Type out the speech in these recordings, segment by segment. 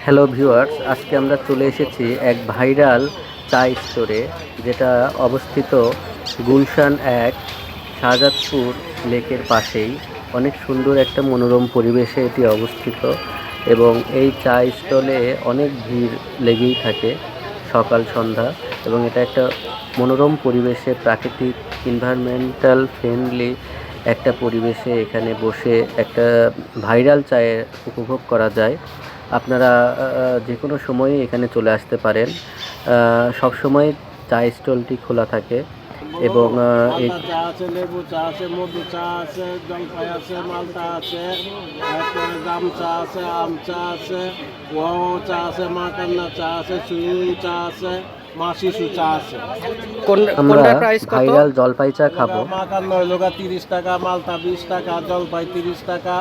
Hello viewers আজকে আমরা চলে এসেছি এক ভাইরাল চা স্টোরে যেটা অবস্থিত গুলশান এক শাহজাদপুর লেকের পাশেই। অনেক সুন্দর একটা মনোরম পরিবেশে এটি অবস্থিত এবং এই চা স্টলে অনেক ভিড় লেগেই থাকে সকাল, সন্ধ্যা এবং এটা একটা মনোরম পরিবেশে, প্রাকৃতিক এনভায়রনমেন্টাল ফ্রেন্ডলি একটা পরিবেশে এখানে বসে একটা ভাইরাল চায়ের উপভোগ করা যায়। আপনারা যে কোনো সময়ই এখানে চলে আসতে পারেন। সব সময় চা স্টলটি খোলা থাকে এবং চা আছে লেবু চা আছে মধু চা আছে জলপাই আছে মালটা আছে তারপরে জাম চা আছে আম চা আছে ওয়াও চা আছে মাকান্না চা আছে চা আছে মা শিশু চা আছে। আমরা ভাইরাল জলপাই চা খাব। মাকান্না হইল তিরিশ টাকা মালটা বিশ টাকা জলপাই তিরিশ টাকা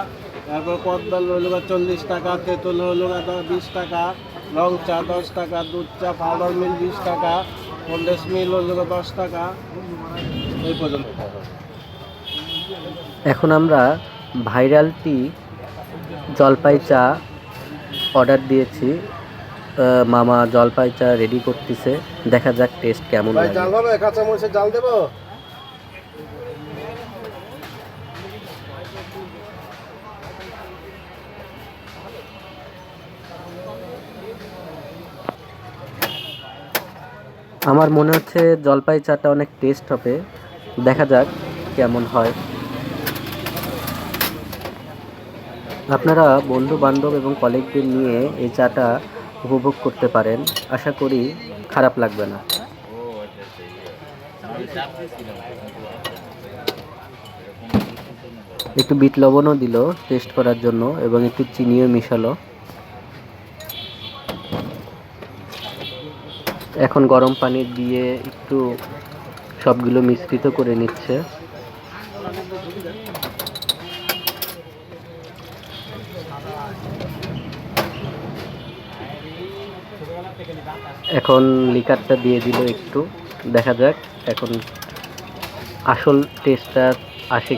তারপর কদবেল হইল চল্লিশ টাকা তেঁতুল হইল বিশ টাকা রং চা দশ টাকা দুধ চা পাউডার মিল বিশ টাকা কন্ডেন্স মিল হইল দশ টাকা। এই পর্যন্ত। এখন আমরা ভাইরাল টি জলপাই চা অর্ডার দিয়েছি। মামা জলপাই চা রেডি করতেছে। দেখা যাক টেস্ট কেমন জাল দেবো? আমার মনে হচ্ছে জলপাই চাটা অনেক টেস্ট হবে। দেখা যাক কেমন হয়। আপনারা বন্ধু বান্ধব এবং কলিগদের নিয়ে এই চাটা উপভোগ করতে পারেন। আশা করি খারাপ লাগবে না। একটু বিট লবণও দিল টেস্ট করার জন্য, এবং একটু চিনিও মিশালো। এখন গরম পানি দিয়ে একটু সবগুলো মিশ্রিত করে নিচ্ছে। এখন লিকারটা দিয়ে দিল একটু। দেখা যাক এখন আসল টেস্টটা আসে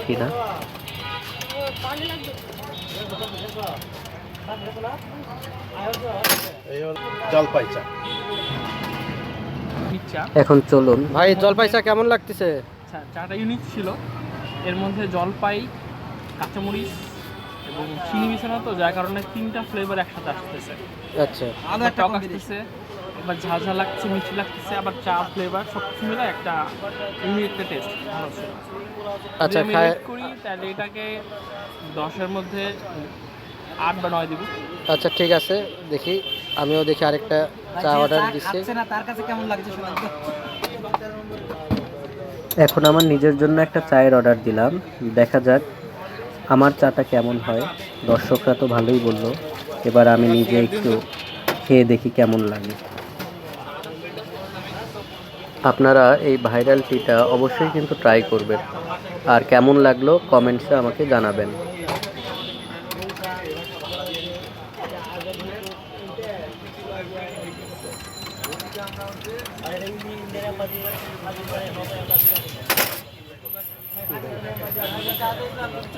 এই হলো জলপাই চা এখন চলুন। ভাই জলপাই চা কেমন লাগতেছে? চা চাটা ইউনিক ছিল। এর মধ্যে জলপাই কাঁচামরিচ এবং চিনি মিশানো তো যার কারণে তিনটা ফ্লেভার একসাথে আসতেছে। আচ্ছা। আবার টক আসতেছে এবার ঝাল ঝাল লাগছে মিষ্টি লাগতেছে আবার চা ফ্লেভার সব কিছু মিলে একটা ইউনিক একটা টেস্ট ভালো ছিল। আচ্ছা rate করি তাহলে এটাকে দশের মধ্যে আট বা নয় দেবো। আচ্ছা ঠিক আছে দেখি। আমিও দেখি আরেকটা চা অর্ডার এখন আমার নিজের জন্য একটা চায়ের অর্ডার দিলাম। দেখা যাক আমার চাটা কেমন হয়। দর্শকরা তো ভালোই বলল। এবার আমি নিজে একটু খেয়ে দেখি কেমন লাগে। আপনারা এই ভাইরাল টিটা অবশ্যই কিন্তু ট্রাই করবেন। আর কেমন লাগল কমেন্টসে আমাকে জানাবেন।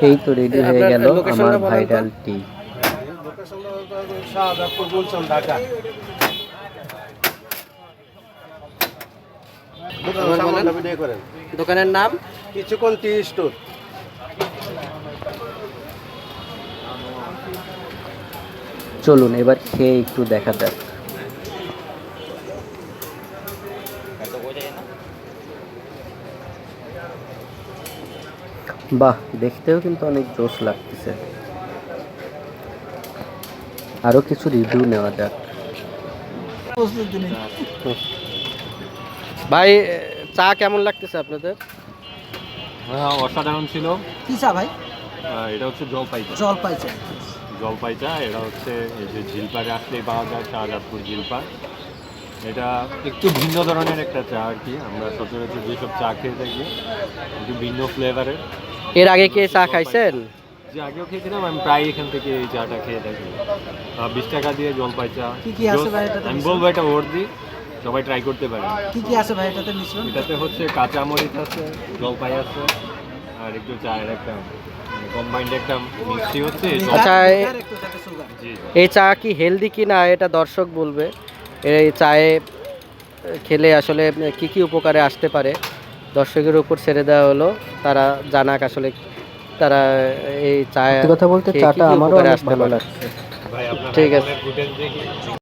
এই তো রেডি হয়ে আপনার গেল লোকেশনটা আমার বলেন তো? ভাইরাল টি শাহজাদপুর গুলশান ঢাকা আবার বলেন। সামান্য ভিডিও করেন দোকানের নাম কিছুক্ষণ টি স্টোর চলুন এবার খেয়ে একটু দেখা যাক। বাহ দেখতেও কিন্তু অনেক জোশ লাগতেছে। আরও কিছু রিভিউ নেওয়া যাক। ভাই চা কেমন লাগতেছে আপনাদের? হ্যাঁ অসাধারণ ছিল। কি চা ভাই? এটা হচ্ছে জলপাই চা। জলপাই চা। জলপাই চা এটা হচ্ছে এই যে ঝিলপাড়ে আসলেই পাওয়া যায় শাহজাদপুর ঝিলপাড়। এটা একটু ভিন্ন ধরনের একটা চা আর কি আমরা সচরাচর যেসব চা খেয়ে থাকি একটু ভিন্ন ফ্লেভারের এর আগে কে চা খাইছেন? যে আগেও খেয়েছিলাম আমি প্রায় এখান থেকে এই চাটা খেয়ে থাকি। বিশ টাকা দিয়ে জলপাই চা। কি কি আছে ভাই এটাতে আমি? বলব এটা ওর্দি সবাই ট্রাই করতে পারে। কি কি আছে ভাই এটাতে মিশ্রণ? এটাতে হচ্ছে কাঁচা মরিচ আছে জলপাই আছে আর একটু চায়ের একটা। কম্বাইন্ড একটা মিষ্টি হচ্ছে এই আচ্ছা। এই চা কি হেলদি কি না এটা দর্শক বলবে এই চায়ে খেলে আসলে কি কি উপকারে আসতে পারে দর্শকের উপর ছেড়ে দেওয়া হলো তারা জানাক আসলে তারা এই চা কথা বলতে চাটা আমারও উপকারে আসতে ভালো। লাগছে ঠিক আছে।